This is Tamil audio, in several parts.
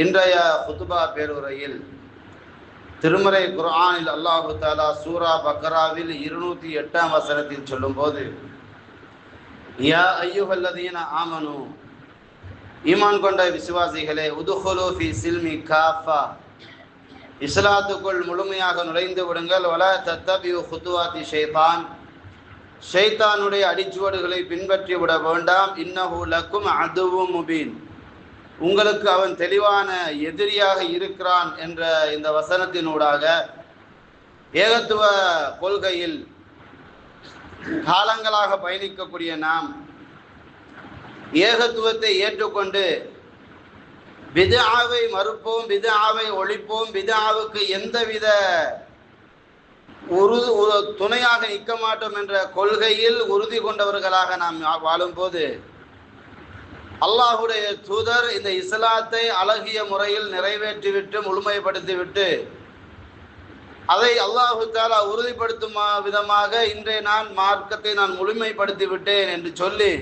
இன்றைய குத்துபா பேருரையில் திருமறை குர்ஆனில் அல்லாஹு தாலா சூரா பக்ராவில் இருநூத்தி எட்டாம் வசனத்தில் சொல்லும்போது யா ஐயுகல்லதீன ஆமனு ஈமான் கொண்ட விசுவாசிகளே உதுஹுலு ஃபி சில்மி காஃபா இஸ்லாத்துக்குள் முழுமையாக நுழைந்து விடுங்கள். வல தத்தபியு ஹுத்துவாத்தி ஷேதான் ஷைத்தானுடைய அடிச்சுவடுகளை பின்பற்றி விட வேண்டாம். இன்னஹு லக்கும் அதுவும் முபீன். உங்களுக்கு அவன் தெளிவான எதிரியாக இருக்கிறான் என்ற இந்த வசனத்தினூடாக ஏகத்துவ கொள்கையில் காலங்களாக பயணிக்கக்கூடிய நாம் ஏகத்துவத்தை ஏற்றுக்கொண்டு விதாவை மறுப்போம் விதாவை ஒழிப்போம் விதாவுக்கு எந்தவித உரு ஒரு துணையாக நிற்க மாட்டோம் என்ற கொள்கையில் உறுதி கொண்டவர்களாக நாம் வாழும்போது அல்லாஹுடைய தூதர் இந்த இஸ்லாத்தை அழகிய முறையில் நிறைவேற்றிவிட்டு முழுமைப்படுத்திவிட்டு அதை அல்லாஹு தாலா உறுதிப்படுத்தும் விதமாக இன்றைய நான் மார்க்கத்தை நான் முழுமைப்படுத்தி விட்டேன் என்று சொல்லி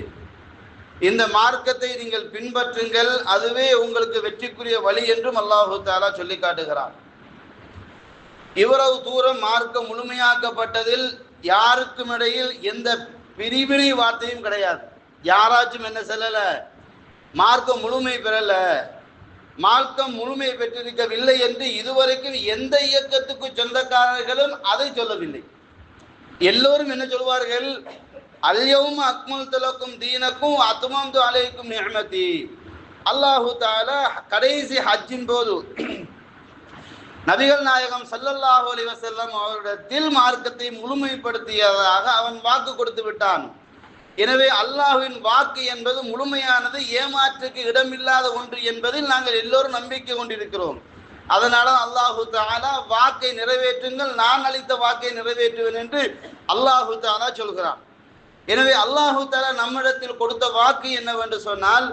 இந்த மார்க்கத்தை நீங்கள் பின்பற்றுங்கள் அதுவே உங்களுக்கு வெற்றிக்குரிய வழி என்றும் அல்லாஹு தாலா சொல்லி காட்டுகிறார் இவ்வளவு தூரம் மார்க்கம் முழுமையாக்கப்பட்டதில் யாருக்கும் இடையில் எந்த பிரிவினை வார்த்தையும் கிடையாது. யாராச்சும் என்ன சொல்லலை மார்க்கம் முழுமை பெறல. மார்க்கம் முழுமை பெற்றிருக்கவில்லை என்று இதுவரைக்கும் எந்த இயக்கத்துக்கு சொந்தக்காரர்களும் அதை சொல்லவில்லை. எல்லோரும் என்ன சொல்வார்கள்? அல்யவும் அக்மல் தலக்கும் தீனக்கும் அத்துமம் அலைக்கும் நியமதி அல்லாஹு தாலா கடைசி ஹஜ்ஜின் போது நபிகள் நாயகம் சல்லல்லாஹு அலி வசல்லம் அவரிடத்தில் மார்க்கத்தை முழுமைப்படுத்தியதாக அவன் வாக்கு கொடுத்து விட்டான். எனவே அல்லாஹுவின் வாக்கு என்பது முழுமையானது ஏமாற்றுக்கு இடமில்லாத ஒன்று என்பதில் நாங்கள் எல்லோரும் நம்பிக்கை கொண்டிருக்கிறோம். அதனால அல்லாஹு தாலா வாக்கை நிறைவேற்றுங்கள் நான் அளித்த வாக்கை நிறைவேற்றுவேன் என்று அல்லாஹு தாலா சொல்கிறான். எனவே அல்லாஹு தாலா நம்மிடத்தில் கொடுத்த வாக்கு என்னவென்று சொன்னால்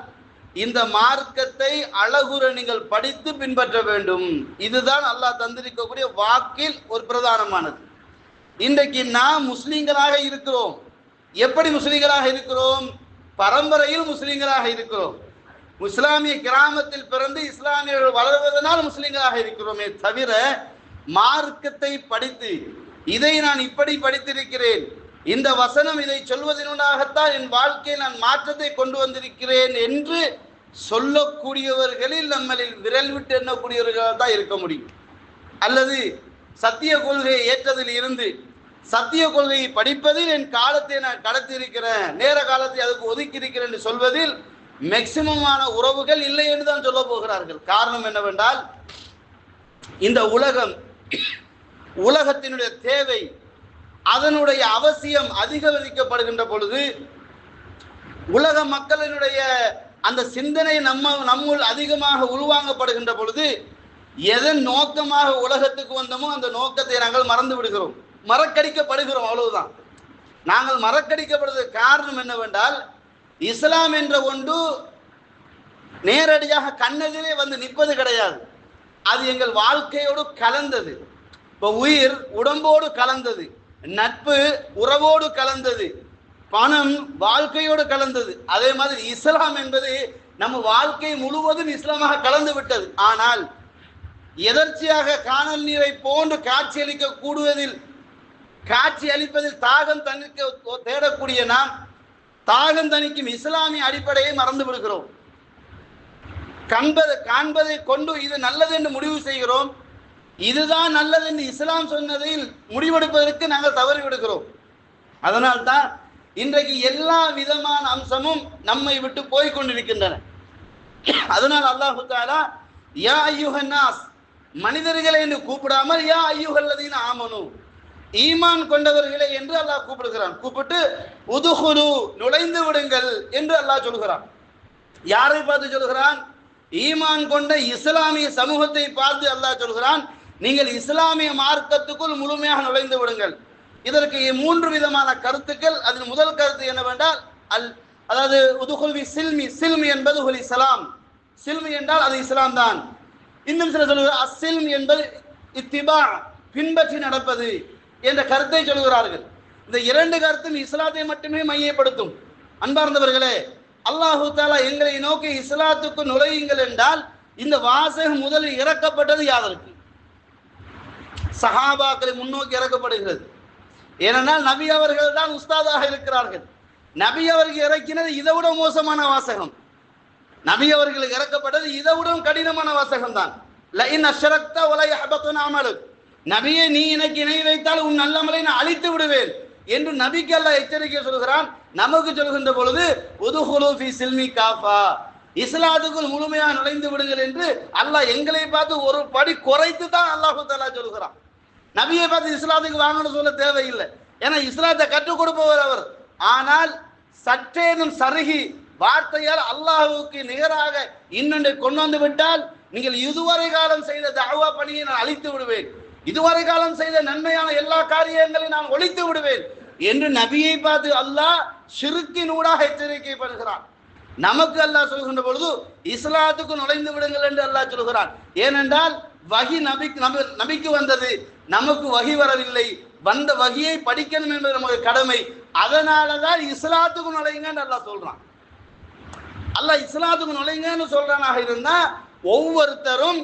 இந்த மார்க்கத்தை அழகுற நீங்கள் படித்து பின்பற்ற வேண்டும். இதுதான் அல்லாஹ் தந்திருக்கக்கூடிய வாக்கில் ஒரு பிரதானமானது. இன்றைக்கு நாம் முஸ்லீம்களாக இருக்கிறோம். எப்படி முஸ்லீம்களாக இருக்கிறோம்? பரம்பரையில் முஸ்லீம்களாக இருக்கிறோம். இஸ்லாமிய கிராமத்தில் பிறந்து இஸ்லாமியர்கள் வளர்வதனால் முஸ்லீம்களாக இருக்கிறோமே தவிர மார்க்கத்தை படித்து இதை நான் இப்படி படித்திருக்கிறேன் இந்த வசனம் இதை சொல்வதனாகத்தான் என் வாழ்க்கையில் நான் மாற்றத்தை கொண்டு வந்திருக்கிறேன் என்று சொல்லக்கூடியவர்களில் நம்மளில் விரல் விட்டு எண்ணக்கூடியவர்களாக தான் இருக்க முடியும். அல்லது சத்திய கொள்கையை ஏற்றதில் இருந்து சத்திய கொள்கையை படிப்பதில் என் காலத்தை நான் கடத்தி இருக்கிறேன் நேர காலத்தை அதுக்கு ஒதுக்கி இருக்கிறேன் என்று சொல்வதில் மேக்சிமமான உறவுகள் இல்லை என்று தான் சொல்ல போகிறார்கள். காரணம் என்னவென்றால் இந்த உலகம் உலகத்தினுடைய தேவை அதனுடைய அவசியம் அதிகரிக்கப்படுகின்ற பொழுது உலக மக்களினுடைய அந்த சிந்தனை நம்ம நம்முள் அதிகமாக உருவாங்கப்படுகின்ற பொழுது எதன் நோக்கமாக உலகத்துக்கு வந்தோமோ அந்த நோக்கத்தை நாங்கள் மறந்து விடுகிறோம். மறக்கடிக்கப்படுகிறோம் அவ்வளவுதான். நாங்கள் மறக்கடிக்கப்படுவதற்கு காரணம் என்னவென்றால் இஸ்லாம் என்ற ஒன்று நேரடியாக கண்ணெதிரே வந்து நிற்பது கிடையாது. அது எங்கள் வாழ்க்கையோடு கலந்தது. இப்போ உயிர் உடம்போடு கலந்தது நட்பு உறவோடு கலந்தது பணம் வாழ்க்கையோடு கலந்தது. அதே மாதிரி இஸ்லாம் என்பது நம்ம வாழ்க்கை முழுவதும் இஸ்லாமாக கலந்து விட்டது. ஆனால் எதர்ச்சியாக காணல் நீரை போன்று காட்சியளிக்க கூடுவதில் காட்சி அளிப்பதில் தாகம் தணிக்க தேடக்கூடிய நாம் தாகம் தணிக்கும் இஸ்லாமிய அடிப்படையை மறந்து விடுகிறோம். கண்பது காண்பதை கொண்டு இது நல்லது என்று முடிவு செய்கிறோம். இதுதான் நல்லது என்று இஸ்லாம் சொன்னதில் முடிவெடுப்பதற்கு நாங்கள் தவறி விடுகிறோம். அதனால்தான் இன்றைக்கு எல்லா விதமான அம்சமும் நம்மை விட்டு போய் கொண்டிருக்கின்றன. அதனால் அல்லாஹு தாலா யா ஐயுஹன்னாஸ் மனிதர்களை என்று கூப்பிடாமல் யா ஐயுகல்லதீன் ஆமனு ஈமான் கொண்டவர்களே என்று அல்லாஹ் கூப்பிடுகிறான். கூப்பிட்டு உதுகுரு நுழைந்து விடுங்கள் என்று அல்லாஹ் சொல்கிறான். யாரை பார்த்து சொல்கிறான்? ஈமான் கொண்ட இஸ்லாமிய சமூகத்தை பார்த்து அல்லாஹ் சொல்கிறான் நீங்கள் இஸ்லாமிய மார்க்கத்துக்குள் முழுமையாக நுழைந்து விடுங்கள். இதற்கு மூன்று விதமான கருத்துக்கள். அதில் முதல் கருத்து என்னவென்றால் அல் அதாவது உதுகுல்வி சில்மி சில்மி என்பது ஹுல் இஸ்லாம் சில்மி என்றால் அது இஸ்லாம் தான். இன்னும் சில சொல்லுவது அசில்ம் என்பது இத்திபா பின்பற்றி நடப்பது. என்ற கருத்தை சொல்கிறார்கள். இந்த இரண்டு கருத்தும் இஸ்லாத்தை மட்டுமே மையப்படுத்தும். அன்பார்ந்தவர்களே அல்லாஹு தாலா எங்களை நோக்கி இஸ்லாத்துக்கு நுழையுங்கள் என்றால் இந்த வாசகம் முதலில் இறக்கப்பட்டது யாதற்கு? சஹாபாக்களை முன்னோக்கி இறக்கப்படுகிறது. ஏனென்றால் நபி அவர்கள் தான் உஸ்தாதாக இருக்கிறார்கள். நபி அவர்கள் இறக்கினது இதை விட மோசமான வாசகம். நபி அவர்களுக்கு இறக்கப்பட்டது இதை விட கடினமான வாசகம் தான் லைன் அஷரக்த உலக அபத்துன அமலு நபியை நீ எனக்கு இணை வைத்தால் உன் நல்லமலை நான் அழித்து விடுவேன் என்று நபிக்கு அல்ல எச்சரிக்கை சொல்கிறான். நமக்கு சொல்கின்ற பொழுது உதுகுலு ஃபி சில்மி காஃபா. இஸ்லாத்துக்குள் முழுமையாக நுழைந்து விடுங்கள் என்று அல்லாஹ் எங்களை பார்த்து ஒரு படி குறைத்து தான் அல்லாஹு தாலா சொல்கிறான். நபியை பார்த்து இஸ்லாத்துக்கு வாங்கணும்னு சொல்ல தேவையில்லை. ஏன்னா இஸ்லாத்தை கற்றுக் கொடுப்பவர் அவர். ஆனால் சற்றேனும் சருகி வார்த்தையால் அல்லாஹுக்கு நிகராக இன்னொன்றை கொண்டு வந்து விட்டால் நீங்கள் இதுவரை காலம் செய்த தஅவா பணியை நான் அழித்து விடுவேன். இதுவரை காலம் செய்த நன்மையான எல்லா காரியங்களையும் நான் ஒழித்து விடுவேன் என்று நபியை பார்த்து அல்லாஹ் சிறுக்கினூடாக எச்சரிக்கை பண்ணுகிறான் நமக்கு அல்லாஹ் சொல்கின்ற பொழுது இஸ்லாத்துக்கு நுழைந்து விடுங்கள் என்று அல்லாஹ் சொல்கிறான். ஏனென்றால் வகி நபிக்கு நபி நபிக்கு வந்தது நமக்கு வகி வரவில்லை. வந்த வகியை படிக்கணும் என்பது நமக்கு கடமை. அதனால தான் இஸ்லாத்துக்கு நுழைங்கன்னு அல்லாஹ் சொல்றான். அல்லாஹ் இஸ்லாத்துக்கு நுழைங்கன்னு சொல்றானாக இருந்தா ஒவ்வொருத்தரும்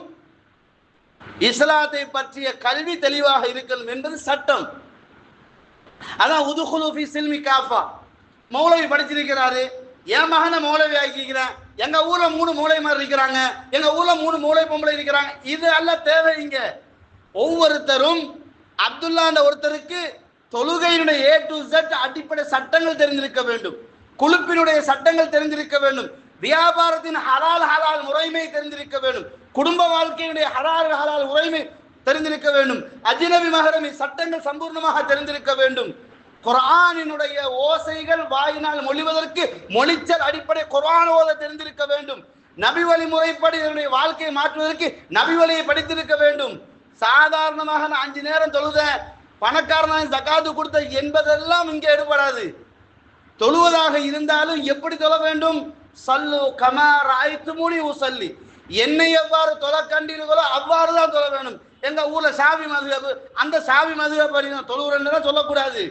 இஸ்லாத்தை பற்றிய கல்வி தெளிவாக இருக்கணும் என்பது சட்டம். அதான் உதுகுலுஃபி சில்மி காஃபா. மௌலவி படிச்சிருக்கிறாரு. என் மகனை மௌலவி ஆக்கிக்கிறேன். எங்க ஊர்ல மூணு மூளை மாதிரி இருக்கிறாங்க. எங்க ஊர்ல மூணு மூளை பொம்பளை இருக்கிறாங்க. இது அல்ல தேவை இங்க. ஒவ்வொருத்தரும் அந்த ஒருத்தருக்கு தொழுகையினுடைய ஏ டு Z அடிப்படை சட்டங்கள் தெரிந்திருக்க வேண்டும். குழுப்பினுடைய சட்டங்கள் தெரிந்திருக்க வேண்டும். வியாபாரத்தின் ஹலால் ஹலால் முறைமை தெரிந்திருக்க வேண்டும். குடும்ப வாழ்க்கையினுடைய ஹலால் ஹலால் முறைமை தெரிந்திருக்க வேண்டும். அஜ்னபி மகரமி சட்டங்கள் சம்பூர்ணமாக தெரிந்திருக்க வேண்டும். குரானினுடைய ஓசைகள் வாயினால் மொழிவதற்கு மொழிச்சல் அடிப்படை குரான் ஓத தெரிந்திருக்க வேண்டும். நபி வழிமுறைப்படி என்னுடைய வாழ்க்கையை மாற்றுவதற்கு நபி வழியை படித்திருக்க வேண்டும். சாதாரணமாக நான் அஞ்சு நேரம் தொழுதேன். பணக்காரனாக ஜகாத்து கொடுத்த என்பதெல்லாம் இங்கே எடுபடாது. தொழுவதாக இருந்தாலும் எப்படி தொழ வேண்டும்? சல்லு கமா ராய்த்து மூடி உசல்லி. என்னை எவ்வாறு தொலை கண்டீர்களோ அவ்வாறு தான் தொலை வேணும் எங்க ஊர்ல சாவி மதுகப்பு அந்த சாவி மதுகபடி தொழுவுறேன்னு சொல்லக்கூடாது.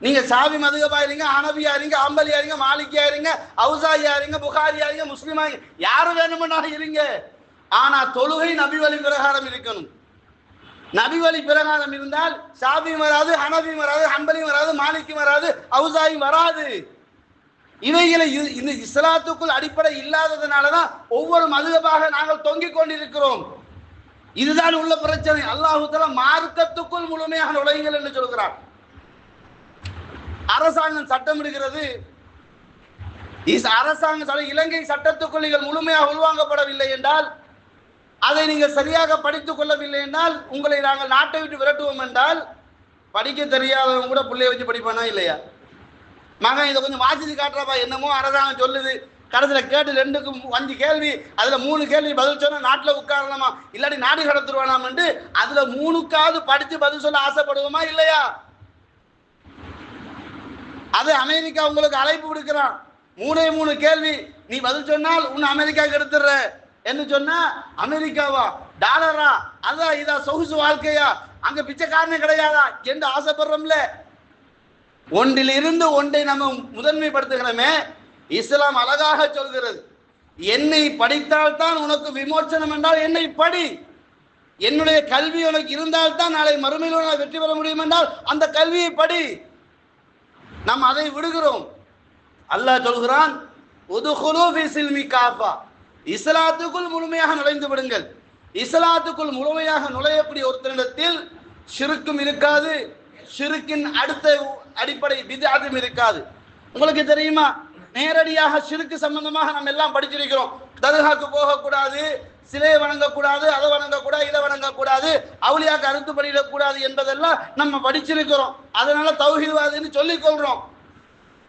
நீங்க சாவி மதுகப்பா இருங்க அனபியா இருங்க அம்பலியா இருங்க மாலிக்கியா இருங்க அவுசாயா இருங்க புகாரியா இருங்க முஸ்லிமா இருங்க யாரு வேணுமென்னா இருங்க. ஆனா தொழுகை நபி வழி பிரகாரம் இருக்கணும். நபி வழி பிரகாரம் இருந்தால் சாபியும் வராது ஹனபி வராது அம்பலியும் வராது மாலிக்கும் வராது அவுசாயி வராது. இவைகளை இந்த இஸ்லாத்துக்குள் அடிப்படை இல்லாததுனாலதான் ஒவ்வொரு மதுகபாக நாங்கள் தொங்கிக் கொண்டிருக்கிறோம். இதுதான் உள்ள பிரச்சனை. அல்லாஹுத்தல மார்க்கத்துக்குள் முழுமையாக நுழையுங்கள் என்று சொல்கிறார். அரசாங்கம் சட்டம் இடுகிறது. இஸ்- அரசாங்க இலங்கை சட்டத்துக்குள் நீங்கள் முழுமையாக உள்வாங்கப்படவில்லை என்றால் அதை நீங்கள் சரியாக படித்துக் கொள்ளவில்லை என்றால் உங்களை நாங்கள் நாட்டை விட்டு விரட்டுவோம் என்றால் படிக்க தெரியாதவங்க கூட பிள்ளைய வச்சு படிப்பானா இல்லையா? மகன் இதை கொஞ்சம் வாசித்து காட்டுறப்பா என்னமோ அரசாங்கம் சொல்லுது. கடைசியில் கேட்டு ரெண்டுக்கும் அஞ்சு கேள்வி அதுல மூணு கேள்வி பதில் சொன்னா நாட்டில் உட்காரலாமா இல்லாட்டி நாடு கடத்துருவானாம்ட்டு அதுல மூணுக்காவது படிச்சு பதில் சொல்ல ஆசைப்படுவோமா இல்லையா? அது அமெரிக்கா உங்களுக்கு அழைப்பு விடுக்கிறான். மூணே மூணு கேள்வி நீ பதில் சொன்னால் உன்னை அமெரிக்காவுக்கு எடுத்துடுற என்று சொன்னா அமெரிக்காவா? டாலரா? அதான் இதா சொகுசு வாழ்க்கையா? அங்க பிச்சைக்காரனே கிடையாதா? என்று ஆசைப்படுறோம்ல. ஒன்றில் இருந்து ஒன்றை நம்ம முதன்மைப்படுத்துகிறோமே இஸ்லாம் அழகாக சொல்கிறது. என்னை படித்தால் தான் உனக்கு விமோச்சனம் என்றால் என்னை படி. என்னுடைய கல்வி உனக்கு இருந்தால் தான் நாளை மறுமையில் உன்னால் வெற்றி பெற முடியும் என்றால் அந்த கல்வியை படி. நாம் அதை விடுகிறோம். அல்லாஹ் சொல்கிறான் உதுகுலு காஃபா. இஸ்லாத்துக்குள் முழுமையாக நுழைந்து விடுங்கள். இஸ்லாத்துக்குள் முழுமையாக நுழையக்கூடிய ஒருத்தரிடத்தில் சிறுக்கும் இருக்காது சிறுக்கின் அடுத்த அடிப்படை விதாதும் இருக்காது. உங்களுக்கு தெரியுமா? நேரடியாக சிறுக்கு சம்பந்தமாக நம்ம எல்லாம் படிச்சிருக்கிறோம் தர்காக்கு போகக்கூடாது சிலையை வணங்கக்கூடாது அதை வணங்கக்கூடாது இதை வணங்கக்கூடாது அவுளியாக்கு அறுத்து படியிடக்கூடாது என்பதெல்லாம் நம்ம படிச்சிருக்கிறோம் அதனால தௌஹிவாதுன்னு சொல்லிக் கொள்றோம்.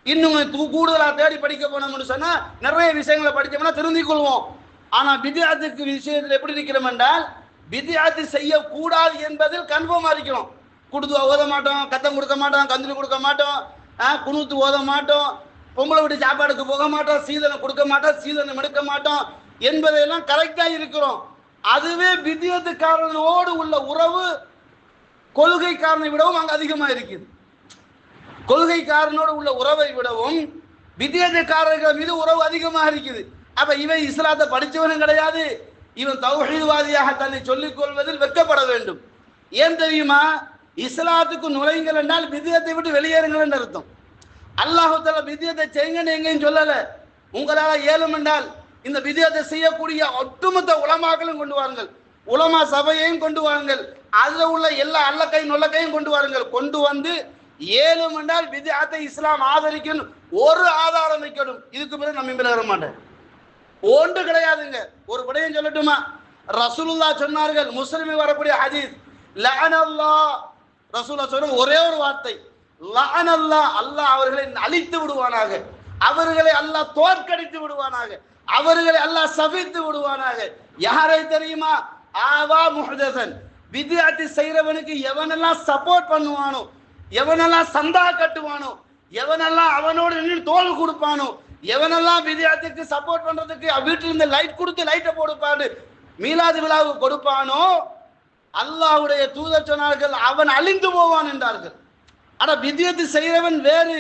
இன்னும் தூ- தேடி படிக்க போனோம்னு சொன்னா நிறைய விஷயங்களை படிச்சோம்னா திருந்திக் கொள்வோம். ஆனா வித்யாத்துக்கு விஷயத்தில் எப்படி இருக்கிறோம் என்றால் வித்யாத்து செய்யக்கூடாது என்பதில் கன்ஃபார்மா இருக்கிறோம். குடுத்து ஓத மாட்டோம் கத்தம் கொடுக்க மாட்டோம் கந்திரி கொடுக்க மாட்டோம் ஆ, ஓத மாட்டோம் பொம்பளை விட்டு சாப்பாடுக்கு போக மாட்டோம் சீதனை கொடுக்க மாட்டோம் சீதனை எடுக்க மாட்டோம் என்பதையெல்லாம் கரெக்டாக இருக்கிறோம். அதுவே பிதியத்துக்காரனோடு உள்ள உறவு கொள்கைக்காரனை விடவும் அங்கே அதிகமாக இருக்குது. கொள்கைக்காரனோடு உள்ள உறவை விடவும் வித்தியாசக்காரர்கள் மீது உறவு அதிகமாக இருக்குது. அப்ப இவன் இஸ்லாத்தை படித்தவனும் கிடையாது. இவன் தௌஹீத்வாதியாக தன்னை சொல்லிக் கொள்வதில் வெட்கப்பட வேண்டும். ஏன் தெரியுமா? இஸ்லாத்துக்கு நுழைங்கள் என்றால் விதியத்தை விட்டு வெளியேறுங்கள் என்று அர்த்தம். அல்லாஹு விதியத்தை செய்யுங்கன்னு எங்கேயும் சொல்லல. உங்களால ஏழும் என்றால் இந்த விதியத்தை செய்யக்கூடிய ஒட்டுமொத்த உலமாக்களும் கொண்டு வாருங்கள். உலமா சபையையும் கொண்டு வாருங்கள். அதுல உள்ள எல்லா அல்லக்கை நொல்லக்கையும் கொண்டு வாருங்கள். கொண்டு வந்து ஏழும் என்றால் விதியாத்தை இஸ்லாம் ஆதரிக்கணும். ஒரு ஆதாரம் வைக்கணும். இதுக்கு பிறகு நம்ம மேல மாட்டேன் ஒன்று கிடையாதுங்க. ஒரு விடயம் சொல்லட்டுமா? ரசூலுல்லா சொன்னார்கள் முஸ்லிமில் வரக்கூடிய ஹதீஸ் லஅனல்லா ரசூலா சொன்ன ஒரே ஒரு வார்த்தை லஅனல்லா அல்லாஹ் அவர்களை அழித்து விடுவானாக. அவர்களை அல்லாஹ் தோற்கடித்து விடுவானாக. அவர்களை அல்லாஹ் சபித்து விடுவானாக. யாரை தெரியுமா? ஆவா முஹதசன் வித்யார்த்தி செய்கிறவனுக்கு எவனெல்லாம் சப்போர்ட் பண்ணுவானோ எவனெல்லாம் சந்தா கட்டுவானோ எவனெல்லாம் அவனோடு நின்று தோல் கொடுப்பானோ எவனெல்லாம் வித்யார்த்திக்கு சப்போர்ட் பண்றதுக்கு வீட்டில் இருந்து லைட் கொடுத்து லைட்டை போடுப்பாடு மீலாது விழாவுக்கு கொடுப்பானோ அல்லாஹுடைய தூதர் சொன்னார்கள் அவன் அழிந்து போவான் என்றார்கள். ஆனா வித்தியத்தை செய்யறவன் வேறு.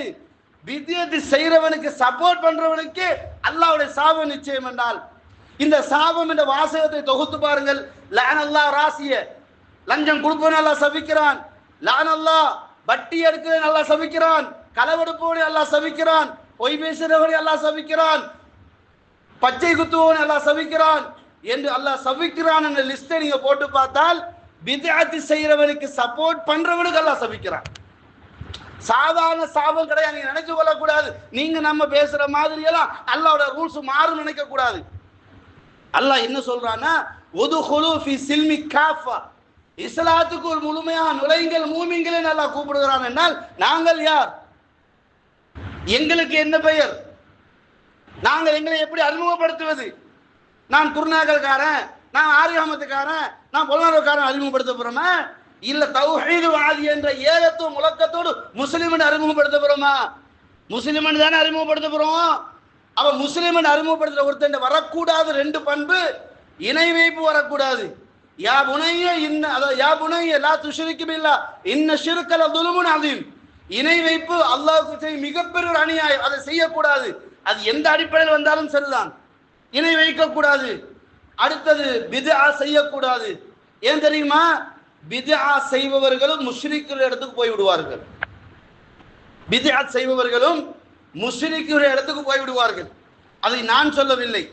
வித்யத்து செய்யறவனுக்கு சப்போர்ட் பண்றவனுக்கு அல்லாவுடைய சாபம் நிச்சயம் என்றால் இந்த சாபம் என்ற வாசகத்தை தொகுத்து பாருங்கள். லான் அல்லாஹ் ராசிய. லஞ்சம் கொடுப்பவன் நல்லா சபிக்கிறான். லான் அல்லாஹ் வட்டி எடுக்க நல்லா சபிக்கிறான். களவெடுப்பவனை நல்லா சபிக்கிறான். பொய் பேசுறவனை எல்லாம் சபிக்கிறான். பச்சை குத்துவவன் எல்லாம் சபிக்கிறான். என்று அல்லாஹ் சபிக்கிறான் என்ற லிஸ்டை நீங்க போட்டு பார்த்தால் விதாத்தி செய்யறவனுக்கு சப்போர்ட் பண்றவனுக்கு எல்லாம் சபிக்கிறான். சாதாரண சாபம் கிடையாது நீங்க நினைச்சு கொள்ளக்கூடாது. நீங்க நம்ம பேசுற மாதிரி எல்லாம் அல்லாவோட ரூல்ஸ் மாறும் நினைக்க கூடாது அல்லாஹ் என்ன சொல்றான்னா சில்மி காஃபா. இஸ்லாத்துக்கு ஒரு முழுமையாக நுழைங்கள் மூமிங்களை நல்லா கூப்பிடுகிறான் என்றால் நாங்கள் யார்? எங்களுக்கு என்ன பெயர்? நாங்கள் எங்களை எப்படி அறிமுகப்படுத்துவது? நான் குருநாகல்காரன் நான் ஆரியாமத்துக்காரன் நான் பொலனர்காரன் அறிமுகப்படுத்த போறோமா? இல்ல தௌஹீது வாதி என்ற ஏகத்துவ முழக்கத்தோடு முஸ்லிமன் அறிமுகப்படுத்த போறோமா? முஸ்லிமன் தானே அறிமுகப்படுத்த போறோம். அவ முஸ்லிமன் அறிமுகப்படுத்துற ஒருத்தன் வரக்கூடாது ரெண்டு பண்பு இணை வைப்பு வரக்கூடாது. யா புனைய இன்ன அதாவது யா புனைய லா துஷிரிக்கும் இல்ல இன்ன சிறுக்கல துலுமுன் அதையும் இணை வைப்பு அல்லாவுக்கு செய்ய மிகப்பெரிய ஒரு அநியாயம். அதை செய்யக்கூடாது. அது எந்த அடிப்படையில் வந்தாலும் சரிதான். இணை வைக்கக்கூடாது. அடுத்தது பிதா செய்யக்கூடாது. ஏன் தெரியுமா? பிதா செய்பவர்களும் முஷ்ரிக்குற இடத்துக்கு போய் விடுவார்கள். பித்ஆ செய்பவர்களும் முஷ்ரிக்குற இடத்துக்கு போய் விடுவார்கள். அதை நான் சொல்லவில்லை.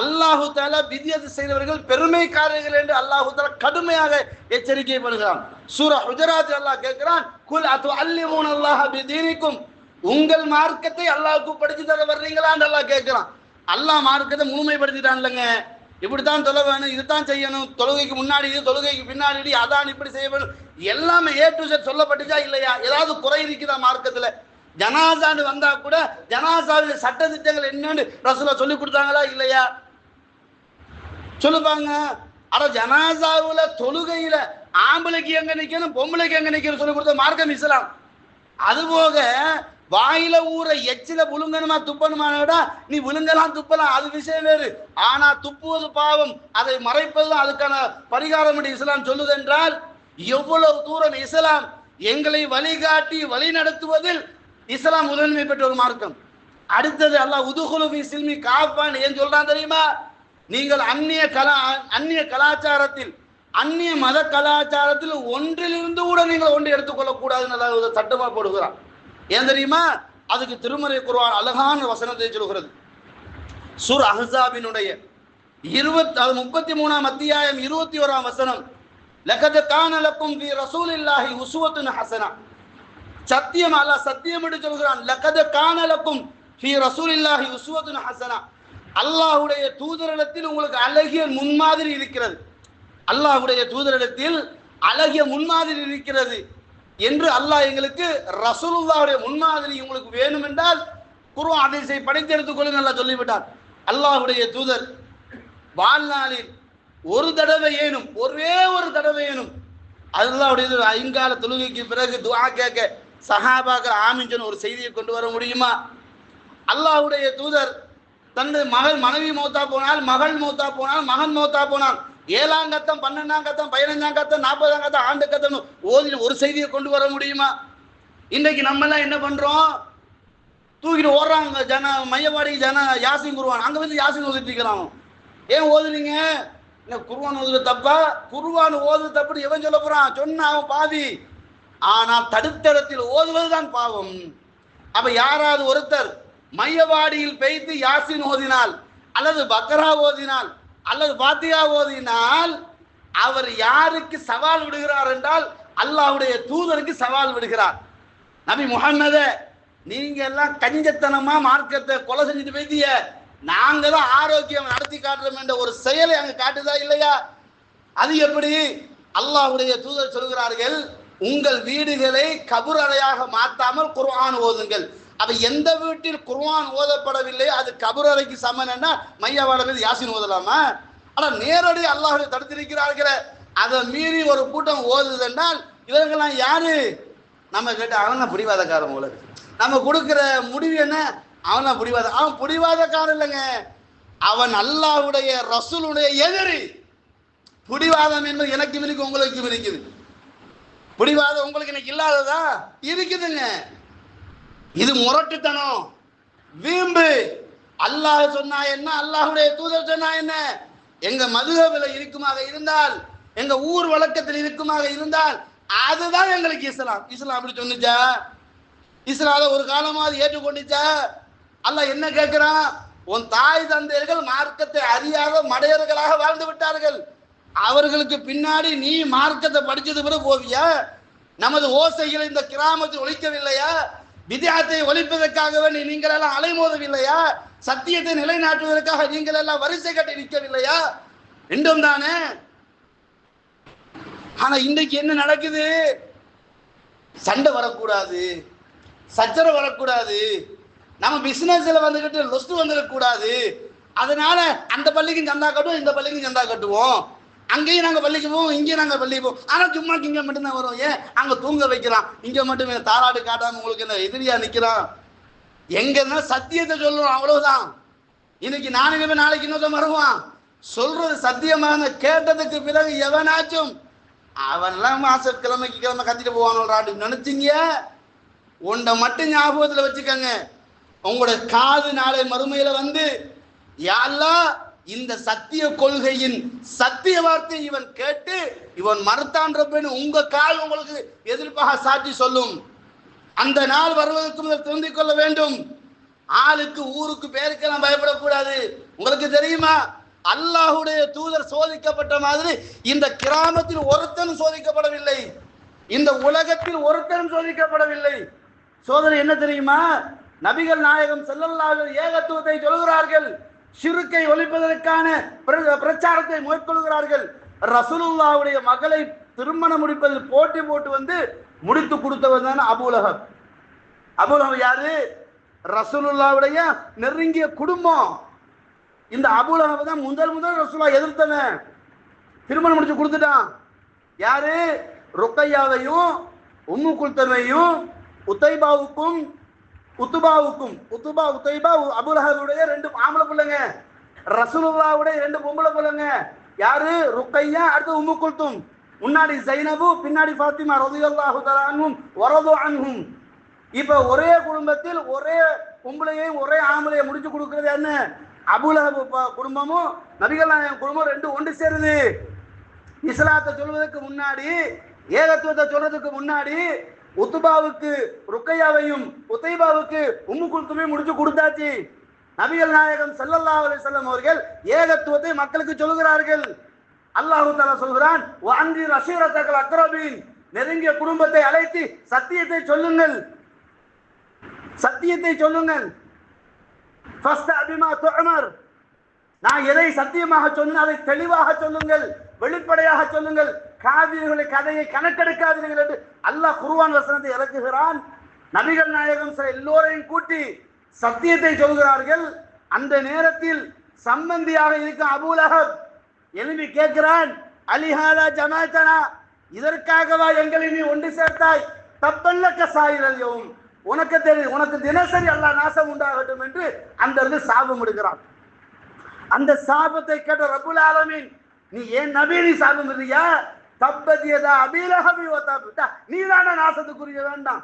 அல்லாஹு தாலா பித்யத் செய்தவர்கள் பெருமைக்காரர்கள் என்று அல்லாஹு தாலா கடுமையாக எச்சரிக்கை பண்ணுகிறான். சூரா ஹுஜராத் அல்லாஹ் கேட்கிறான் குல் அத்து அல்லிமூன் அல்லாஹ் பிதீனிக்கும் உங்கள் மார்க்கத்தை அல்லாஹுக்கு படிச்சு தர வர்றீங்களான்னு அல்லாஹ் கேட்கிறான். அல்லாஹ் மார்க்கத்தை முழுமைப்படுத்திட்டான் இல்லைங்க. இப்படித்தான் தொலை வேணும் இதுதான் செய்யணும். தொழுகைக்கு முன்னாடி இது தொழுகைக்கு பின்னாடி அதான் இப்படி செய்ய வேணும். எல்லாமே ஏ டு செட் சொல்லப்பட்டுச்சா இல்லையா? ஏதாவது குறை இருக்குதா மார்க்கத்துல? ஜனாசான்னு வந்தா கூட ஜனாசாவில் சட்ட திட்டங்கள் என்னன்னு ரசூலா சொல்லி கொடுத்தாங்களா இல்லையா? சொல்லுப்பாங்க. அட ஜனாசாவுல தொழுகையில ஆம்பளைக்கு எங்க நிக்கணும் பொம்பளைக்கு எங்க நிக்கணும் சொல்லி கொடுத்த மார்க்கம் இஸ்லாம். அது போக வாயில ஊற எச்சில விழுங்கணுமா துப்பணுமா நீ விழுங்கலாம் துப்பலாம் அது விஷயம் வேறு. ஆனா துப்புவது பாவம். அதை மறைப்பதுதான் அதுக்கான பரிகாரம் என்று இஸ்லாம் சொல்லுது என்றால் எவ்வளவு தூரம் இஸ்லாம் எங்களை வழிகாட்டி வழி நடத்துவதில் இஸ்லாம் முதன்மை பெற்ற ஒரு மார்க்கம். அடுத்தது அல்லாஹ் உதுகுலுபி சில்மி காப்பான் ஏன் சொல்றான் தெரியுமா? நீங்கள் அந்நிய கலா அந்நிய கலாச்சாரத்தில் அந்நிய மத கலாச்சாரத்தில் ஒன்றிலிருந்து கூட நீங்கள் ஒன்று எடுத்துக்கொள்ளக்கூடாதுன்னு ஒரு சட்டமா போடுகிறான். ஏன் தெரியுமா? அதுக்கு திருமறை குருவான் அழகான வசனத்தை சொல்கிறது. சுர் அஹாபினுடைய இருபத்தி அது முப்பத்தி மூணாம் அத்தியாயம் இருபத்தி ஓராம் வசனம். லகது காணலக்கும் வி ரசூல் இல்லாஹி உஸ்வத்துன் ஹசனா. சத்தியம் அல்லாஹ் சத்தியம் என்று சொல்கிறான். லகது காணலக்கும் லக்கும் ரசூல் இல்லாஹி உஸ்வத்துன் ஹஸனா அல்லாஹுடைய தூதரிடத்தில் உங்களுக்கு அழகிய முன்மாதிரி இருக்கிறது. அல்லாஹுடைய தூதரிடத்தில் அழகிய முன்மாதிரி இருக்கிறது. என்று அல்லாஹ் எங்களுக்கு ரசூலுல்லாவுடைய முன்மாதிரி உங்களுக்கு வேணும் என்றால் குர்ஆன் ஹதீஸை படைத்தெடுத்துக் கொள்ளுங்கள் அல்லாஹ் சொல்லிவிட்டார். அல்லாஹ்வுடைய தூதர் வாழ்நாளில் ஒரு தடவை ஏனும் ஒரே ஒரு தடவை ஏனும் அல்லாவுடைய ஐங்கால தொழுகைக்கு பிறகு துவா கேட்க சஹாபாக்கள் ஆமிஞ்சன் ஒரு செய்தியை கொண்டு வர முடியுமா? அல்லாஹுடைய தூதர் தன்னுடைய மகள் மனைவி மௌத்தா போனால் மகள் மௌத்தா போனால் மகன் மௌத்தா போனால் ஏழாம் கத்தம் பன்னெண்டாம் கத்தம் பதினஞ்சாம் கத்தம் நாற்பதாம் கத்தம் ஆண்டு கத்தம் ஓதி ஒரு செய்தியை கொண்டு வர முடியுமா? இன்னைக்கு நம்ம எல்லாம் என்ன பண்றோம்? தூக்கிட்டு ஓடுறாங்க ஜன மையவாடி ஜன யாசின் குருவான். அங்க வந்து யாசின் ஓதிட்டு இருக்கிறான். ஏன் ஓதுறீங்க? இந்த குருவான் ஓதுற தப்பா? குருவான் ஓது தப்புன்னு எவன் சொல்ல போறான்? சொன்ன அவன் பாவி ஆனால் தடுத்தடத்தில் ஓதுவதுதான் பாவம். அப்ப யாராவது ஒருத்தர் மையவாடியில் பெய்து யாசின் ஓதினால் அல்லது பக்ரா ஓதினால் அல்லது பாத்தியா ஓதினால் அவர் யாருக்கு சவால் விடுகிறார் என்றால் அல்லாஹ்வுடைய தூதருக்கு சவால் விடுகிறார். நபி முகம்மதே நீங்க எல்லாம் கஞ்சத்தனமா மார்க்கத்தை கொலை செஞ்சுட்டு வைத்திய நாங்க தான் ஆரோக்கியம் நடத்தி காட்டுறோம் என்ற ஒரு செயலை அங்க காட்டுதா இல்லையா? அது எப்படி? அல்லாஹ்வுடைய தூதர் சொல்கிறார்கள் உங்கள் வீடுகளை கபுரறையாக மாற்றாமல் குர்ஆன் ஓதுங்கள். அப்ப எந்த வீட்டில் குர்வான் ஓதப்படவில்லை அது கபர் அறைக்கு சமன்னா மையவாட மீது யாசின் ஓதலாமா? ஆனா நேரடி அல்லாஹ்வை தடுத்திருக்கிறார்கள அதை மீறி ஒரு கூட்டம் ஓதுதென்றால் இவர்கள்லாம் யாரு? நம்ம கேட்ட அவன் புரிவாதக்காரன் பிடிவாதக்காரன் உங்களுக்கு நம்ம கொடுக்குற முடிவு என்ன? அவன் தான் அவன் புரிவாதக்காரன் இல்லைங்க. அவன் அல்லாவுடைய ரசூலுடைய எதிரி. பிடிவாதம் என்பது எனக்கு இருக்கு உங்களுக்கு இருக்குது. பிடிவாதம் உங்களுக்கு இன்னைக்கு இல்லாததா? இருக்குதுங்க. இது முரட்டுத்தனம். வீம்பு. அல்லாஹ் சொன்னா என்ன? அல்லாஹுடைய தூதர் சொன்னா என்ன? எங்க மதுகவில இருக்குமாக இருந்தால் எங்க ஊர் வழக்கத்தில் இருக்குமாக இருந்தால் அதுதான் எங்களுக்கு இஸ்லாம். இஸ்லாம் அப்படி சொன்னிச்சா? இஸ்லாத ஒரு காலமாவது ஏற்றுக்கொண்டுச்சா? அல்லாஹ் என்ன கேட்கிறான் உன் தாய் தந்தையர்கள் மார்க்கத்தை அறியாத மடையர்களாக வாழ்ந்து விட்டார்கள். அவர்களுக்கு பின்னாடி நீ மார்க்கத்தை படிச்சது பிறகு போவியா நமது ஓசைகளை இந்த கிராமத்தில் ஒழிக்கவில்லையா? வித்தியாத்தை ஒழிப்பதற்காக வேண்டி நீங்கள் எல்லாம் அலைமோதவில்லையா? சத்தியத்தை நிலைநாட்டுவதற்காக நீங்கள் எல்லாம் வரிசை கட்டி நிற்கவில்லையா? ரெண்டும் தானே? ஆனா இன்றைக்கு என்ன நடக்குது? சண்டை வரக்கூடாது. சச்சரவு வரக்கூடாது. நம்ம பிசினஸ்ல வந்துகிட்டு லொஸ்ட் வந்துடக்கூடாது அதனால அந்த பள்ளிக்கும் சந்தா கட்டுவோம் இந்த பள்ளிக்கும் சந்தா கட்டுவோம். அங்கேயும் நாங்கள் பள்ளிக்கு போவோம் இங்கேயும் நாங்கள் பள்ளிக்கு போவோம் ஆனால் சும்மா இங்கே மட்டும்தான் வரும். ஏன்? அங்கே தூங்க வைக்கலாம். இங்கே மட்டும் தாராட்டு தாராடு உங்களுக்கு என்ன எதிரியா நிற்கிறான் எங்கன்னா சத்தியத்தை சொல்லணும் அவ்வளவுதான். இன்னைக்கு நானுங்க நாளைக்கு இன்னொருத்தன் வருவான். சொல்றது சத்தியமாக கேட்டதுக்கு பிறகு எவனாச்சும் அவன்லாம் மாச கிழமைக்கு கிழமை கத்திட்டு போவானோடான்னு நினைச்சீங்க? உன்னை மட்டும் ஞாபகத்தில் வச்சுக்கோங்க. உங்களோட காது நாளை மறுமையில் வந்து யாரெல்லாம் இந்த சத்திய கொள்கையின் சத்திய வார்த்தை இவன் கேட்டு இவன் மறுத்தான்றப்பன்னு உங்க கால் உங்களுக்கு எதிர்ப்பாக சாட்சி சொல்லும். அந்த நாள் வருவதற்கு முதல் திருந்திக் கொள்ள வேண்டும். ஆளுக்கு ஊருக்கு பேருக்கெல்லாம் பயப்படக்கூடாது. உங்களுக்கு தெரியுமா? அல்லாஹுடைய தூதர் சோதிக்கப்பட்ட மாதிரி இந்த கிராமத்தில் ஒருத்தனும் சோதிக்கப்படவில்லை. இந்த உலகத்தில் ஒருத்தனும் சோதிக்கப்படவில்லை. சோதனை என்ன தெரியுமா? நபிகள் நாயகம் செல்லல்லாத ஏகத்துவத்தை சொல்கிறார்கள். சிறுக்கை ஒழிப்பதற்கான பிர- பிரச்சாரத்தை மேற்கொள்கிறார்கள். ரசூலுல்லாவுடைய மகளை திருமணம் முடிப்பதில் போட்டி போட்டு வந்து முடித்து கொடுத்தவர் தான் அபூலகம் அபூலகம் யாரு? ரசூலுல்லாவுடைய நெருங்கிய குடும்பம். இந்த அபூலகம் தான் முதல் முதல் ரசூலா எதிர்த்தவன். திருமணம் முடிச்சு கொடுத்துட்டான். யாரு? ருக்கையாவையும் உம்மு குல்தமையும் உத்தைபாவுக்கும் உத்துபாவுக்கும் உத்துபா உத்தைபா அபுலஹபுடைய ரெண்டு ஆம்பளை பிள்ளைங்க. ரசூலுல்லாவுடைய ரெண்டு பொம்பளை பிள்ளைங்க. யாரு? ருக்கையா அடுத்து உம்மு குல்தும். முன்னாடி ஜைனபு பின்னாடி ஃபாத்திமா ரதியல்லாஹு தலானும் வரது அன்ஹும். இப்ப ஒரே குடும்பத்தில் ஒரே பொம்பளையும் ஒரே ஆம்பளையை முடிச்சு கொடுக்கறது என்ன அபுலஹபு குடும்பமும் நபிகள் நாயகம் குடும்பம் ரெண்டும் ஒன்று சேருது. இஸ்லாத்தை சொல்வதற்கு முன்னாடி ஏகத்துவத்தை சொல்றதுக்கு முன்னாடி உத்துபாவுக்கு ருக்கையாவையும் உத்தைபாவுக்கு உம்மு குல்துமையும் முடிச்சு கொடுத்தாச்சு. நபிகள் நாயகம் செல்லல்லா அலி செல்லம் அவர்கள் ஏகத்துவத்தை மக்களுக்கு சொல்கிறார்கள் அல்லாஹு தாலா சொல்கிறான் வாந்தி ரசீரத்தக்கல் அக்ரபீன். நெருங்கிய குடும்பத்தை அழைத்து சத்தியத்தை சொல்லுங்கள். சத்தியத்தை சொல்லுங்கள். ஃபஸ்ட் அபிமா நான் எதை சத்தியமாக சொன்னேன் அதை தெளிவாக சொல்லுங்கள். வெளிப்படையாக சொல்லுங்கள். காவிரிகளை கதையை கணக்கெடுக்காதீர்கள் என்று அல்லாஹ் குருவான் வசனத்தை இறக்குகிறான். நபிகள் நாயகம் சில எல்லோரையும் கூட்டி சத்தியத்தை சொல்கிறார்கள். அந்த நேரத்தில் சம்பந்தியாக இருக்கும் அபூலஹப் எழுப்பி கேட்கிறான் அலிஹாலா ஜமாத்தனா இதற்காகவா எங்களை நீ ஒன்று சேர்த்தாய்? தப்பல்லக்க சாயிரல்யவும் உனக்கு தெரியும் உனக்கு தினசரி அல்லா நாசம் உண்டாகட்டும் என்று அந்த இருந்து சாபம் எடுக்கிறான். அந்த சாபத்தை கேட்ட ரபுல் ஆலமீன் நீ ஏன் நபி நீ சாபம் இல்லையா? தப்பதியதா? அபிலஹபி நீ தானே நாசத்துக்குரிய வேண்டாம்.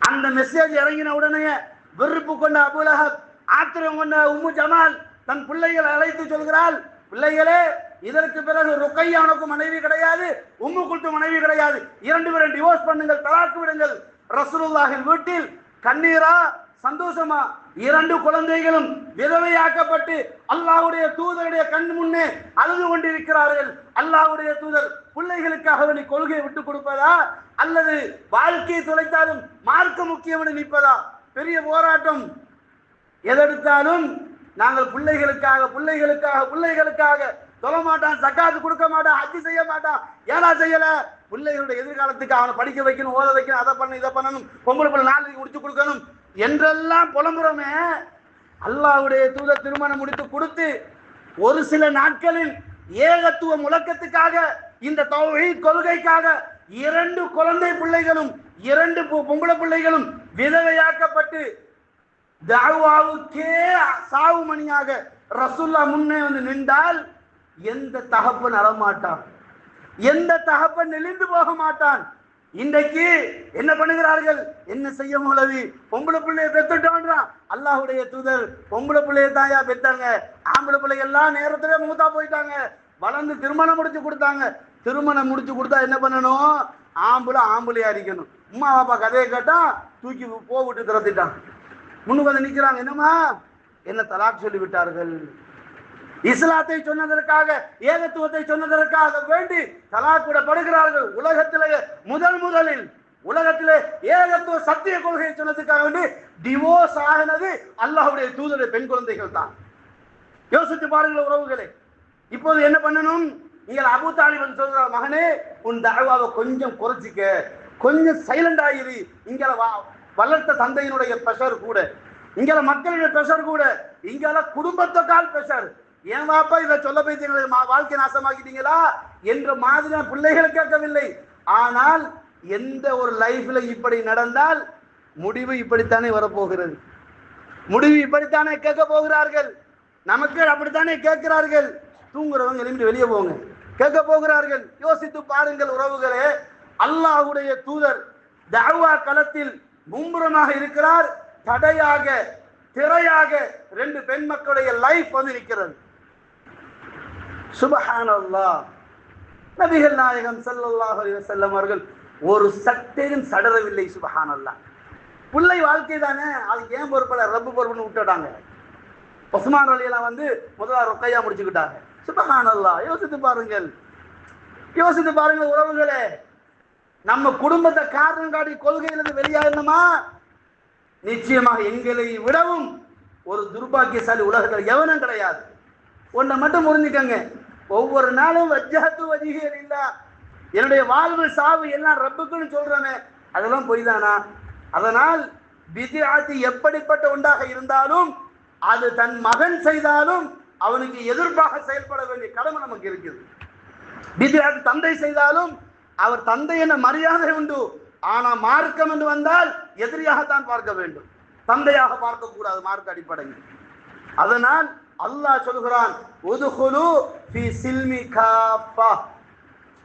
அந்த மெசேஜ் இறங்கின உடனே வெறுப்பு கொண்ட அபுலஹப் ஆத்திரம் கொண்ட உம்மு ஜமால் தன் பிள்ளைகளை அழைத்து சொல்கிறாள். பிள்ளைகளே இதற்கு பிறகு ருக்கையானுக்கு மனைவி கிடையாது உம்மு குல்து மனைவி கிடையாது. இரண்டு பேரும் டிவோர்ஸ் பண்ணுங்கள் தலாக்கு விடுங்கள். ரசூலுல்லாஹின் வீட்டில் கண்ணீரா சந்தோஷமா இரண்டு குழந்தைகளும் விதவையாக்கப்பட்டு அல்லாஹ்வுடைய தூதருடைய கண் முன்னே அழுது கொண்டிருக்கிறார்கள். அல்லாஹ்வுடைய தூதர் பிள்ளைகளுக்காக நீ கொள்கையை விட்டு கொடுப்பதா? அல்லது வாழ்க்கையை தொலைத்தாலும் மார்க்க முக்கியம் நிற்பதா? பெரிய போராட்டம். எதெடுத்தாலும் நாங்கள் பிள்ளைகளுக்காக பிள்ளைகளுக்காக பிள்ளைகளுக்காக சொல்ல மாட்டான் சக்காத்து கொடுக்க மாட்டான் அச்சு செய்ய மாட்டான் ஏன்னா செய்யல? பிள்ளைகளுடைய எதிர்காலத்துக்கு அவனை படிக்க வைக்கணும் ஓத வைக்கணும் அதை பண்ணணும் இதை பண்ணணும் பொம்பளை பிள்ளை நாளைக்கு முடிச்சு கொடுக்கணும். என்றெல்லாம் புலம்புறோமே அல்லாஹ்வுடைய தூத திருமணம் முடித்து கொடுத்து ஒரு சில நாட்களில் ஏகத்துவ முழக்கத்துக்காக இந்த தொகை கொள்கைக்காக இரண்டு குழந்தை பிள்ளைகளும் இரண்டு பொ- பொம்பளை பிள்ளைகளும் விதவையாக்கப்பட்டு தாவாவுக்கே சாவு மணியாக ரசுல்லா முன்னே வந்து நின்றால் எந்த தகப்பன் அழமாட்டான்? எந்த தகப்பன் நெளிந்து போக மாட்டான்? இன்றைக்கு என்ன பண்ணுகிறார்கள்? என்ன செய்ய மௌலவி? பொம்பளை பிள்ளைய பெத்துட்டோன்றான் அல்லாஹுடைய தூதர் பொம்பளை பிள்ளைய தாயா பெத்தாங்க. ஆம்பளை பிள்ளை எல்லாம் நேரத்துல மூத்தா போயிட்டாங்க. வளர்ந்து திருமணம் முடிச்சு கொடுத்தாங்க. திருமணம் முடிச்சு கொடுத்தா என்ன பண்ணணும்? ஆம்பளை ஆம்பளையா அடிக்கணும் உமா பாப்பா கதையை கேட்டா தூக்கி போ விட்டு திறத்திட்டான் முன்னுக்கு வந்து நிக்கிறாங்க. என்னம்மா? என்ன தலாக் சொல்லி விட்டார்கள் இஸ்லாத்தை சொன்னதற்காக ஏகத்துவத்தை சொன்னதற்காக வேண்டி தலாக் உலகத்திலேயே உலகத்திலே முதல் முதலில் உலகத்திலே ஏகத்துவ சத்திய கொள்கையை சொன்னதுக்காக வேண்டி டிவோர்ஸ் ஆகினது அல்லாஹுடைய தூதருடைய பெண் குழந்தைகள் தான். யோசித்து பாருங்கள் உறவுகளே. இப்போது என்ன பண்ணணும்? நீங்கள் அபு தாலிபன் சொல்ற மகனே உன் தகவாவை கொஞ்சம் குறைச்சிக்க. கொஞ்சம் சைலண்ட் ஆகிரு இங்கே வளர்த்த தந்தையினுடைய ப்ரெஷர் கூட. இங்கே மக்களுடைய ப்ரெஷர் கூட. இங்கே குடும்பத்துக்கால் ப்ரெஷர் ஏன் வாப்பா இதை சொல்ல போய் வாழ்க்கை நாசமாக்கிட்டீங்களா? என்ற மாதிரி பிள்ளைகள் கேட்கவில்லை. ஆனால் எந்த ஒரு லைஃப்ல இப்படி நடந்தால் முடிவு இப்படித்தானே வரப்போகிறது? முடிவு இப்படித்தானே கேட்க போகிறார்கள்? நமக்கு அப்படித்தானே கேட்கிறார்கள்? தூங்குறவங்க எழுந்து வெளியே போங்க. கேட்க போகிறார்கள்? யோசித்து பாருங்கள் உறவுகளே. அல்லாஹ்வுடைய தூதர் தஅவா களத்தில் மும்புறமாக இருக்கிறார். தடையாக திரையாக ரெண்டு பெண் மக்களுடைய லைஃப் வந்து நிற்கிறது. சுபஹானல்லா நபிகள் நாயகம் சல்லாஹ் செல்லம் அவர்கள் ஒரு சட்டையும் சடரவில்லை சுபஹானல்லா பிள்ளை வாழ்க்கை தானே அதுக்கு ஏன் பொறுப்பில் ரப்பு பொறுப்புன்னு விட்டுட்டாங்க. உஸ்மான் அலியெல்லாம் வந்து முதல்ல ரொக்கையா முடிச்சுக்கிட்டாங்க. சுபஹானல்லா யோசித்து பாருங்கள். யோசித்து பாருங்கள் உறவுகளே. நம்ம குடும்பத்தை காரணம் காட்டி கொள்கையிலிருந்து வெளியாகணுமா? நிச்சயமாக எங்களை விடவும் ஒரு துர்பாக்கியசாலி உலகத்தில் எவனும் கிடையாது. ஒன்றை மட்டும் புரிஞ்சுக்கங்க. ஒவ்வொரு நாளும் வஜ்ஜகத்து வஜிகள் இல்லா. என்னுடைய வாழ்வு சாவு எல்லாம் ரப்புக்குன்னு சொல்றேனே அதெல்லாம் பொய் தானா அதனால் பிதிஆத்து எப்படிப்பட்ட ஒன்றாக இருந்தாலும் அது தன் மகன் செய்தாலும் அவனுக்கு எதிர்ப்பாக செயல்பட வேண்டிய கடமை நமக்கு இருக்குது. பிதிஆத்து தந்தை செய்தாலும் அவர் தந்தை என மரியாதை உண்டு. ஆனா மார்க்கம் என்று வந்தால் எதிரியாகத்தான் பார்க்க வேண்டும். தந்தையாக பார்க்கக்கூடாது மார்க்க அடிப்படையில். அதனால் அல்லாஹ் சொல்கிறான் உதுகுலு சில்மி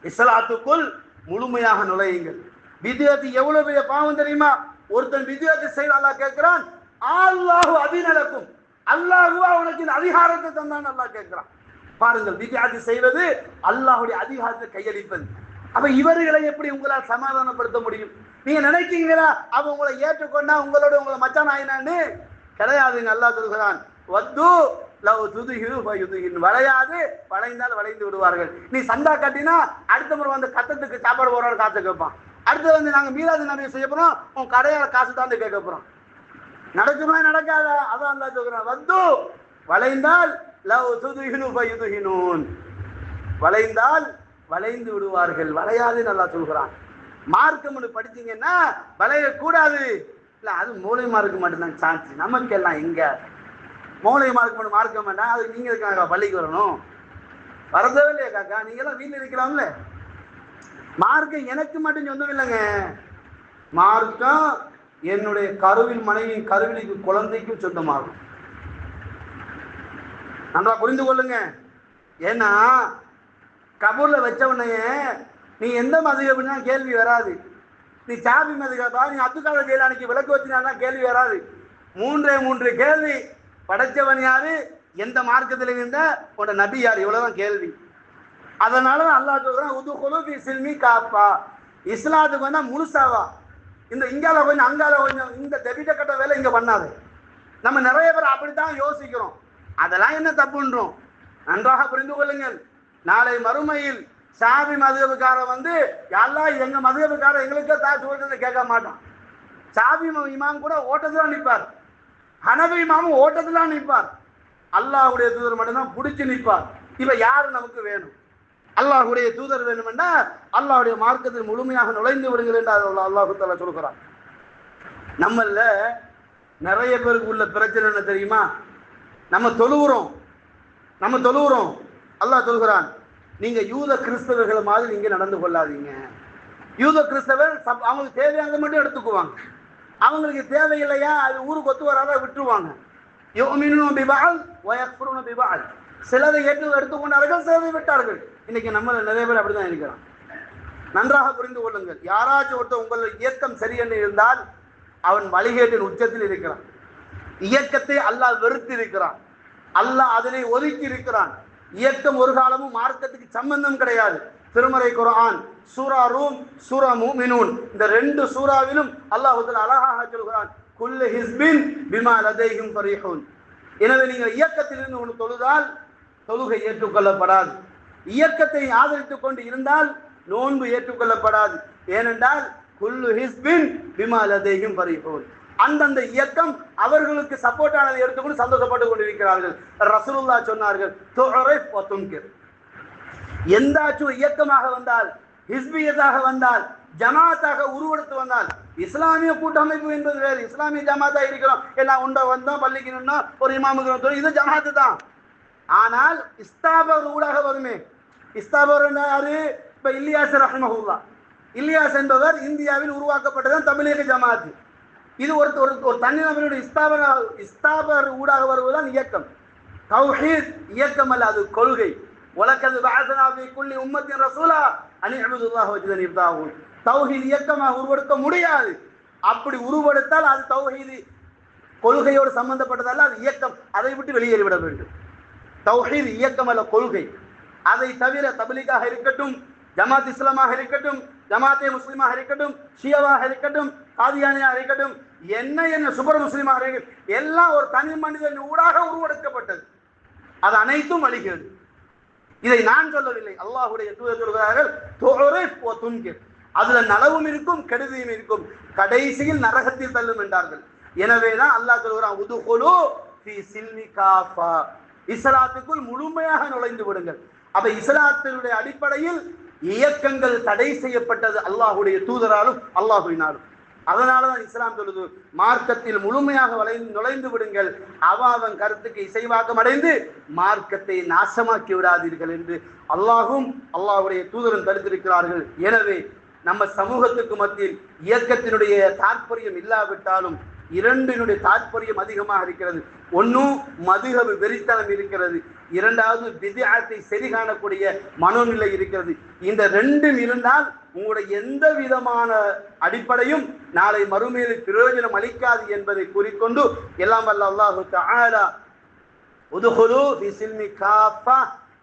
இஸ்லாத்துக்குள் முழுமையாக நுழையுங்கள். வித்யார்த்தி எவ்வளவு பெரிய பாவம் தெரியுமா? ஒருத்தன் வித்யார்த்தி செய்ய அல்லாஹ் கேட்கிறான் அல்லாஹு அதிநலக்கும் அல்லாஹுவா உனக்கு இந்த அதிகாரத்தை தந்தான் அல்லாஹ் கேட்கிறான். பாருங்கள் வித்யார்த்தி செய்வது அல்லாஹுடைய அதிகாரத்தை கையளிப்பது. அப்ப இவர்களை எப்படி உங்களால் சமாதானப்படுத்த முடியும்? நீங்க நினைக்கிறீங்களா? அவ உங்களை ஏற்றுக்கொண்டா உங்களோட உங்களை மச்சான் ஆயினான்னு? கிடையாதுங்க அல்லாஹ் சொல்கிறான் வந்து லவ் துதுகிரு ஃபயுதுகின் வளையாது வளைந்தால் வளைந்து விடுவார்கள். நீ சந்தா கட்டினா அடுத்த முறை வந்து கட்டத்துக்கு சாப்பாடு போறாரு காசு கேட்பான். அடுத்து வந்து நாங்கள் மீளாது நபி செய்ய போறோம் உன் கடையால காசு தான் கேட்க போறோம். நடக்குமா நடக்காதா? அதான் அந்த சொல்கிறான் வந்து வளைந்தால் லவ் துதுகினு ஃபயுதுகினூன் வளைந்தால் வளைந்து விடுவார்கள். வளையாது நல்லா சொல்கிறான். மார்க்கம்னு படிச்சீங்கன்னா வளையக்கூடாது. இல்லை அது மூளை இருக்க மட்டும்தான் சான்ஸ். நமக்கெல்லாம் எங்கே? மூளை மார்க் மட்டும் மார்க்க வேண்டாம் அது நீங்க இருக்காங்க பள்ளிக்கு வரணும்? வரதே இல்லையா காக்கா. நீங்க எல்லாம் வீட்டில் இருக்கலாம்ல மார்க்கம் எனக்கு மட்டும் சொந்தம் இல்லைங்க மார்க்கம் என்னுடைய கருவில் மனைவியின் கருவிலிக்கு குழந்தைக்கும் சொந்தமாகும். நன்றா புரிந்து கொள்ளுங்க. ஏன்னா கபூர்ல வச்ச நீ எந்த மதுகப்னா கேள்வி வராது. நீ சாபி மதுகாப்பா நீ அத்துக்கால ஜெயலானிக்கு விளக்கு வச்சினா கேள்வி வராது. மூன்றே மூன்று கேள்வி. படைச்சவன் யாரு? எந்த மார்க்கத்தில் இருந்த உன்னோட நபி யார்? இவ்வளவுதான் கேள்வி. அதனால தான் அல்லாஹ் சொல்றான் உதுகுலு ஃபி சில்மி காப்பா இஸ்லாத்துக்கு வந்தா முழுசாவா? இந்த இங்கால கொஞ்சம் அங்கால கொஞ்சம் இந்த தெபிட்ட கட்ட வேலை இங்க பண்ணாது. நம்ம நிறைய பேர் அப்படித்தான் யோசிக்கிறோம். அதெல்லாம் என்ன தப்புன்றோம்? நன்றாக புரிந்து கொள்ளுங்கள். நாளை மறுமையில் சாமி மதுகபுக்காரன் வந்து எல்லாம் எங்க மதுகபுக்காரன்? எங்களுக்கே தாச்சு சொல்றது கேட்க மாட்டான். சாபி இமாம் கூட ஓட்டத்துல நிற்பார் ஹனபி இமாமும் ஓட்டத்துலாம் நிற்பார். அல்லாஹுடைய தூதர் மட்டும்தான் பிடிச்சி நிற்பார். இவ யாரு நமக்கு வேணும்? அல்லாஹுடைய தூதர் வேணுமென்னா அல்லாஹுடைய மார்க்கத்தில் முழுமையாக நுழைந்து விடுங்கள் என்று அல்லாஹு தாலா சொல்கிறார் நம்மள நிறைய பேருக்கு உள்ள பிரச்சனை என்ன தெரியுமா? நம்ம தொழுகிறோம் நம்ம தொழுகிறோம் அல்லாஹ் சொல்கிறான் நீங்க யூத கிறிஸ்தவர்களை மாதிரி நீங்க நடந்து கொள்ளாதீங்க. யூத கிறிஸ்தவர் சப்- அவங்களுக்கு தேவையானதை மட்டும் எடுத்துக்குவாங்க. அவங்களுக்கு தேவையில்லையா? அது ஊருக்கு ஒத்து வராத? விட்டுருவாங்க. யோமினும் பிபால் ஒயக்ஃபுரும் பிபால். சிலதை ஏற்று எடுத்துக்கொண்டார்கள் சிலதை விட்டார்கள். இன்னைக்கு நம்ம நிறைய பேர் அப்படிதான் இருக்கிறோம் நன்றாக புரிந்து கொள்ளுங்கள். யாராச்சும் ஒருத்தர் உங்கள் இயக்கம் சரி என்று இருந்தால் அவன் வழிகேட்டின் உச்சத்தில் இருக்கிறான். இயக்கத்தை அல்லாஹ் வெறுத்து இருக்கிறான். அல்லாஹ் அதனை ஒதுக்கி இருக்கிறான். இயக்கம் ஒரு காலமும் மார்க்கத்துக்கு சம்பந்தம் கிடையாது. திருமறை குரான் சூரா ரூம் சூரா மூமினூன். இந்த ரெண்டு சூறாவிலும் அல்லாஹுதல் அழகாக சொல்கிறான். குல்லு ஹிஸ்பின் பிமா லதேஹிம் பரிஹூன் எனவே நீங்கள் இயக்கத்திலிருந்து ஒன்று தொழுதால் தொழுகை ஏற்றுக்கொள்ளப்படாது. இயக்கத்தை ஆதரித்துக் கொண்டு இருந்தால் நோன்பு ஏற்றுக்கொள்ளப்படாது. ஏனென்றால் குல்லு ஹிஸ்பின் பிமா லதேஹிம் பரிஹூன் அந்தந்த இயக்கம் அவர்களுக்கு சப்போர்ட்டானதை எடுத்துக்கொண்டு சந்தோஷப்பட்டு கொண்டிருக்கிறார்கள். ரசூலுல்லா சொன்னார்கள் துஅரிஃப் வ எந்தாச்சும் இயக்கமாக வந்தால் ஹிஸ்பியத்தாக வந்தால் ஜமாத்தாக உருவெடுத்து வந்தால் இஸ்லாமிய கூட்டமைப்பு என்பது வேறு. இஸ்லாமிய ஜமாத்தா இருக்கிறோம் எல்லாம் உண்ட வந்தோம் பள்ளிக்கு நின்றோம் ஒரு இமாமுக்கு வந்தோம். இது ஜமாத்து தான். ஆனால் இஸ்தாபர் ஊடாக வருமே. இஸ்தாபர் யாரு இப்ப இல்லியாஸ் ரஹ்மஹுல்லா. இல்லியாஸ் என்பவர் இந்தியாவில் உருவாக்கப்பட்டதான் தமிழக ஜமாத்து. இது ஒரு ஒரு ஒரு தனிநபருடைய இஸ்தாபர் இஸ்தாபர் ஊடாக வருவதுதான் இயக்கம். தௌஹீத் இயக்கம் அல்ல அது கொள்கை. உலகது பாசனா குள்ளி உம்மத்தின் ரசூலா அனி அபுதுல்லாஹ் வஜ்தனி இப்தாஹூன் தௌஹீத் இயக்கமாக உருவெடுக்க முடியாது. அப்படி உருவெடுத்தால் அது தௌஹீது கொள்கையோடு சம்பந்தப்பட்டதல்ல அது இயக்கம். அதை விட்டு வெளியேறிவிட வேண்டும். தௌஹீத் இயக்கம் அல்ல கொள்கை. அதை தவிர தபிலிகாக இருக்கட்டும் ஜமாத் இஸ்லாமாக இருக்கட்டும் ஜமாத்தே முஸ்லீமாக இருக்கட்டும் ஷியவாக இருக்கட்டும் காதியானியாக இருக்கட்டும் என்ன என்ன சுபர் முஸ்லீமாக இருக்கட்டும் எல்லாம் ஒரு தனி மனிதன் ஊடாக உருவெடுக்கப்பட்டது. அது அனைத்தும் அழிகிறது. இதை நான் சொல்லவில்லை. அல்லாஹ்வுடைய தூதர் சொல்கிறார்கள் அதுல நலவும் இருக்கும் கெடுதியும் இருக்கும். கடைசியில் நரகத்தில் தள்ளும் என்றார்கள். எனவேதான் அல்லாஹ் சொல்கிறான் உதுகுலு இஸ்லாத்துக்குள் முழுமையாக நுழைந்து விடுங்கள். அப்ப இஸ்லாத்தினுடைய அடிப்படையில் இயக்கங்கள் தடை செய்யப்பட்டது அல்லாஹுடைய தூதராலும் அல்லாஹுவினாலும். அதனாலதான் இஸ்லாம் சொல்லுது மார்க்கத்தில் முழுமையாக வளைந்து நுழைந்து விடுங்கள். அவாவன் கருத்துக்கு இசைவாக்கம் அடைந்து மார்க்கத்தை நாசமாக்கி விடாதீர்கள் என்று அல்லாஹும் அல்லாஹுடைய தூதரும் தடுத்திருக்கிறார்கள். எனவே நம்ம சமூகத்துக்கு மத்தியில் இயக்கத்தினுடைய தாற்பயம் இல்லாவிட்டாலும் இரண்டினுடைய தாற்பயம் அதிகமாக இருக்கிறது. ஒன்றும் மதுகவு வெறித்தனம் இருக்கிறது. இரண்டாவது விதியாத்தை சரி காணக்கூடிய மனோநிலை இருக்கிறது. இந்த ரெண்டும் இருந்தால் உங்களுடைய எந்த விதமான அடிப்படையும் நாளை மறுமையில் பிரயோஜனம் அளிக்காது என்பதை கூறிக்கொண்டு எல்லாம் வல்ல அல்லாஹு தஆலா உதுகுலு காஃபா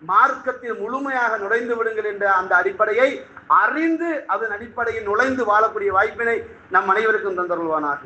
மார்க்கத்தில் முழுமையாக நுழைந்து விடுங்கள் என்ற அந்த அடிப்படையை அறிந்து அதன் அடிப்படையில் நுழைந்து வாழக்கூடிய வாய்ப்பினை நம் அனைவருக்கும் தந்தருள்வானாக.